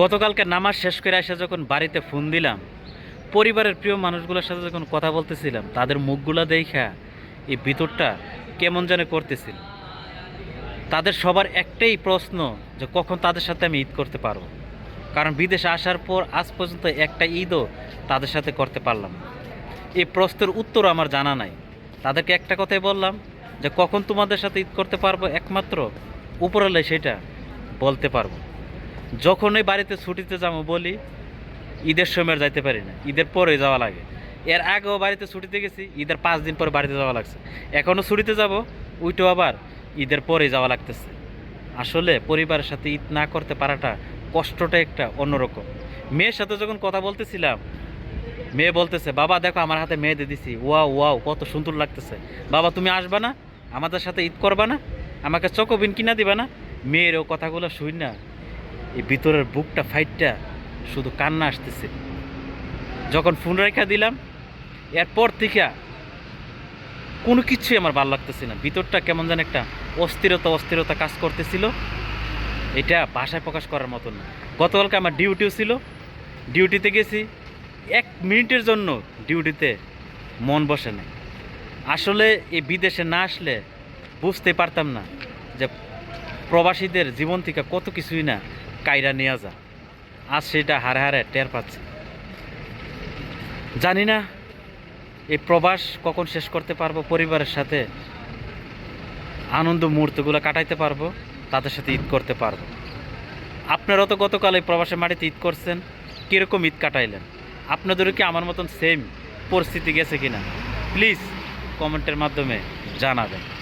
গতকালকে নামাজ শেষ করে এসে যখন বাড়িতে ফোন দিলাম, পরিবারের প্রিয় মানুষগুলোর সাথে যখন কথা বলতেছিলাম, তাদের মুখগুলো দেখা এই ভিতরটা কেমন যেন করতেছিল। তাদের সবার একটাই প্রশ্ন যে কখন তাদের সাথে আমি ঈদ করতে পারব। কারণ বিদেশে আসার পর আজ পর্যন্ত একটা ঈদও তাদের সাথে করতে পারলাম এই প্রশ্নের উত্তর আমার জানা নাই। তাদেরকে একটা কথাই বললাম যে কখন তোমাদের সাথে ঈদ করতে পারব একমাত্র উপরলে সেটা বলতে পারব। যখনই বাড়িতে ছুটিতে যাব বলি, ঈদের সময় যাইতে পারি না। ঈদের পরে যাওয়া লাগে। এর আগেও বাড়িতে ছুটিতে গেছি, ঈদের পাঁচ দিন পরে বাড়িতে যাওয়া লাগছে। এখনও ছুটিতে যাব উইটো আবার ঈদের পরে যাওয়া লাগতেছে। আসলে পরিবারের সাথে ঈদ না করতে পারাটা কষ্টটা একটা অন্যরকম। মেয়ের সাথে যখন কথা বলতেছিলাম, মেয়ে বলতেছে, বাবা, দেখো আমার হাতে মেয়েদের দিছি। ওয়াও ওয়াও, কত সুন্দর লাগতেছে। বাবা, তুমি আসবা না? আমাদের সাথে ঈদ করবা না? আমাকে চকোবিন কিনা দিবা না? মেয়ের ও কথাগুলো শুই না এই ভিতরের বুকটা, ফাইটটা শুধু কান্না আসতেছে। যখন ফোন রেখা দিলাম, এরপর থেকে কোনো কিছুই আমার ভালো লাগতেছে না। ভিতরটা কেমন যেন একটা অস্থিরতা অস্থিরতা কাজ করতেছিল। এটা ভাষায় প্রকাশ করার মতন না। গতকালকে আমার ডিউটিও ছিল। ডিউটিতে গেছি। এক মিনিটের জন্য ডিউটিতে মন বসে নাই। আসলে এই বিদেশে না আসলে বুঝতে পারতাম না যে প্রবাসীদের জীবন থেকে কত কিছুই না কায়রা নিয়ে যা। আজ সেটা হারে হারে টের পাচ্ছি। জানি না এই প্রবাস কখন শেষ করতে পারব, পরিবারের সাথে আনন্দ মুহূর্তগুলো কাটাইতে পারব, তাদের সাথে ঈদ করতে পারব। আপনারা তো গতকাল এই প্রবাসের মাটিতে ঈদ করছেন, কীরকম ঈদ কাটাইলেন? আপনাদেরও কি আমার মতন সেম পরিস্থিতি গেছে কিনা? প্লিজ কমেন্টের মাধ্যমে জানাবেন।